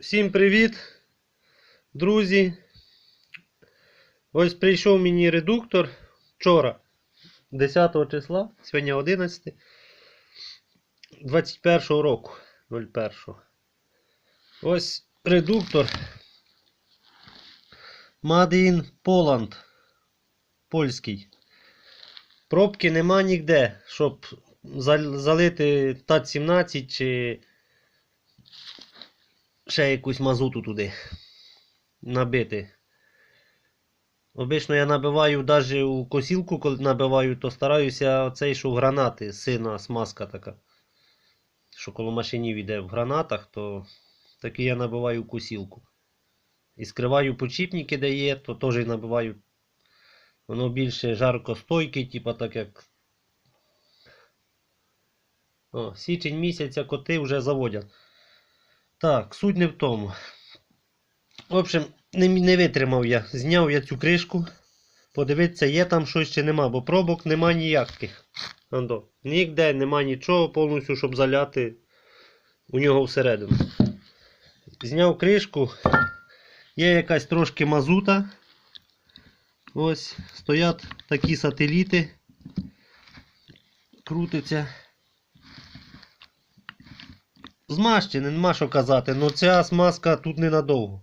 Всім привіт, друзі. Ось прийшов мені редуктор вчора, 10 числа, сьогодні 11, 21 року, 01. Ось редуктор Made in Poland. Польський. Пробки нема ніде, щоб залити ТАТ-17 чи ще якусь мазуту туди набити. Обично я набиваю навіть у косілку, коли набиваю, то стараюся оцей, що в гранати, сина смазка така. Що коло машинів йде в гранатах, то такий я набиваю косілку. І скриваю почіпники, де є, то теж набиваю. Воно більше жаркостойке, типа так як. О, січень місяця коти вже заводять. Так, суть не в тому. В общем, не, не витримав я. Зняв я цю кришку. Подивитися, є там щось чи нема, бо пробок нема ніяких. Андо. Ніде нема нічого повністю, щоб заляти у нього всередину. Зняв кришку. Є якась трошки мазута. Ось стоять такі сателіти. Крутиться. Змащене, нема що казати, але ця смазка тут ненадовго.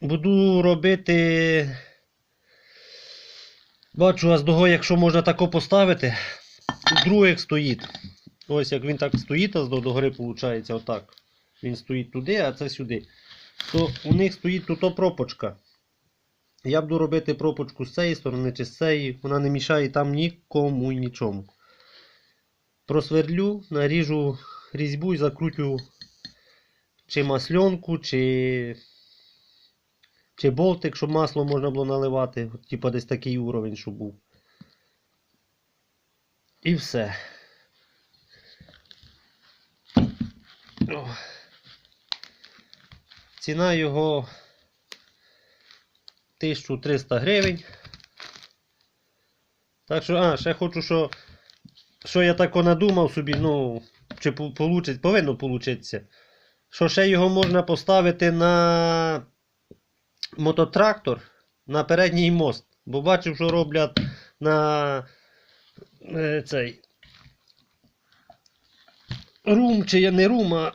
Буду робити. Бачу, а з того, якщо можна тако поставити, других стоїть. Ось як він так стоїть, а з до гори виходить отак. Він стоїть туди, а це сюди. То у них стоїть тут пропочка. Я буду робити пропочку з цієї сторони чи з цієї. Вона не мішає там нікому і нічому. Просверлю, наріжу різьбу і закрутю чи масленку, чи, чи болтик, щоб масло можна було наливати. Типа десь такий уровень, щоб був. І все. Ціна його 1300 гривень. Так що, а, ще хочу, що що я тако надумав собі, ну, чи получить, повинно получитися. Що ще його можна поставити на мототрактор на передній мост. Бо бачив, що роблять на е, цей рум, чи я не рум, а.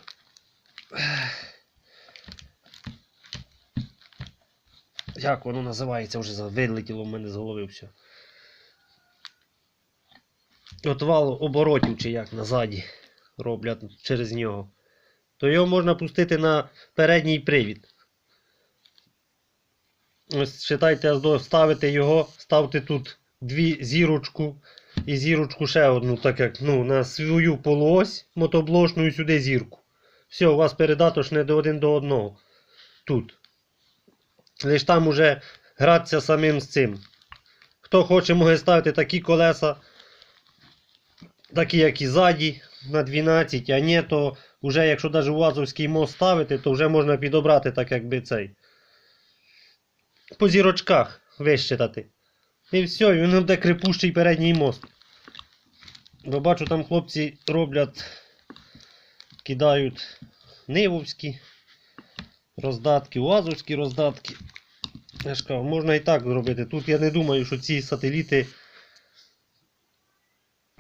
Як воно називається, вже вилетіло в мене з голови все. Отвал оборотів чи як назаді роблять через нього. То його можна пустити на передній привід. Ось читайте, ставите його, ставте тут дві зірочку і зірочку ще одну, так як ну, на свою полуось мотоблошну і сюди зірку. Все, у вас передато ж не до один до одного. Тут. Лиш там уже гратися самим з цим. Хто хоче, може ставити такі колеса такі, як і ззаді, на 12, а ні, то вже якщо навіть УАЗовський мост ставити, то вже можна підобрати так, якби цей. По зірочках вищитати. І все, і він буде крепущий передній мост. Бо бачу, там хлопці роблять, кидають нивовські роздатки, УАЗовські роздатки. Я ж кажу, можна і так зробити. Тут я не думаю, що ці сателіти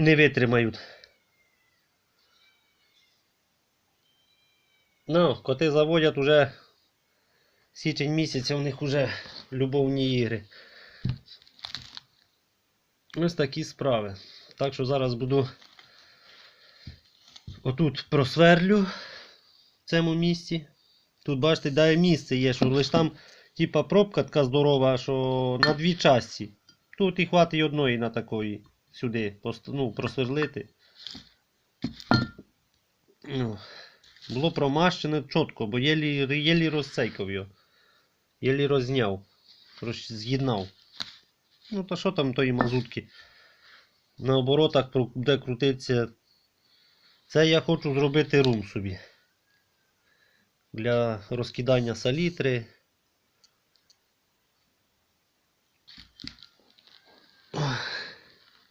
не витримають. Ну, коти заводять уже січень місяця, у них уже любовні ігри. Ось такі справи. Так що зараз буду отут просверлю в цьому місці. Тут, бачите, дає місце є, що лише там типа пробка така здорова, що на дві часті. Тут і хватить одної на такої сюди ну, просверлити. Ну, було промащено чітко, бо єлі, єлі розцейкав його. Єлі розняв. роз- З'єднав. Ну, та що там тої мазутки? На оборотах кру- буде крутитися. Це я хочу зробити рум собі. Для розкидання салітри.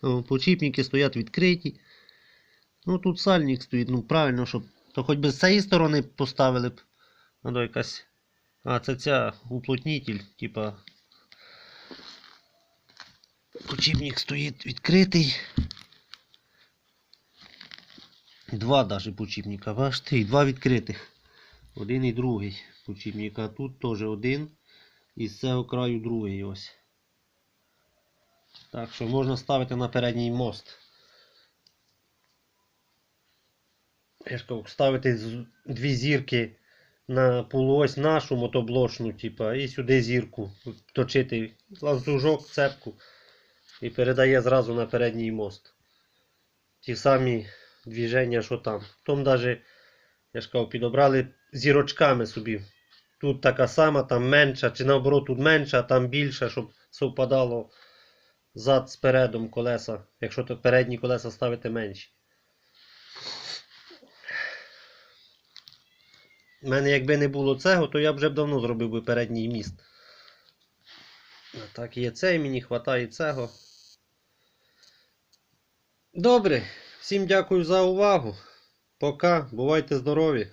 О, Почіпники стоять відкриті. Ну тут сальник стоїть, ну правильно, щоб То хоч би з цієї сторони поставили б. Надо якась. А, це ця уплотнитель, типа. Почіпник стоїть відкритий. Два даже почіпника, бачите, і два відкритих. Один і другий почіпник. А тут теж один. І з цього краю другий ось. Так що можна ставити на передній мост. Я ж кажу, ставити дві зірки на полуось нашу мотоблочну, типа, і сюди зірку точити ланцюжок, цепку і передає зразу на передній мост. Ті самі движення, що там. Там навіть, я ж кажу, підобрали зірочками собі. Тут така сама, там менша, чи наоборот тут менша, а там більша, щоб совпадало зад з передом колеса, якщо то передні колеса ставити менші. У мене якби не було цього, то я б вже давно зробив би передній міст. А так є цей, мені вистачає цього. Добре, всім дякую за увагу. Пока, бувайте здорові.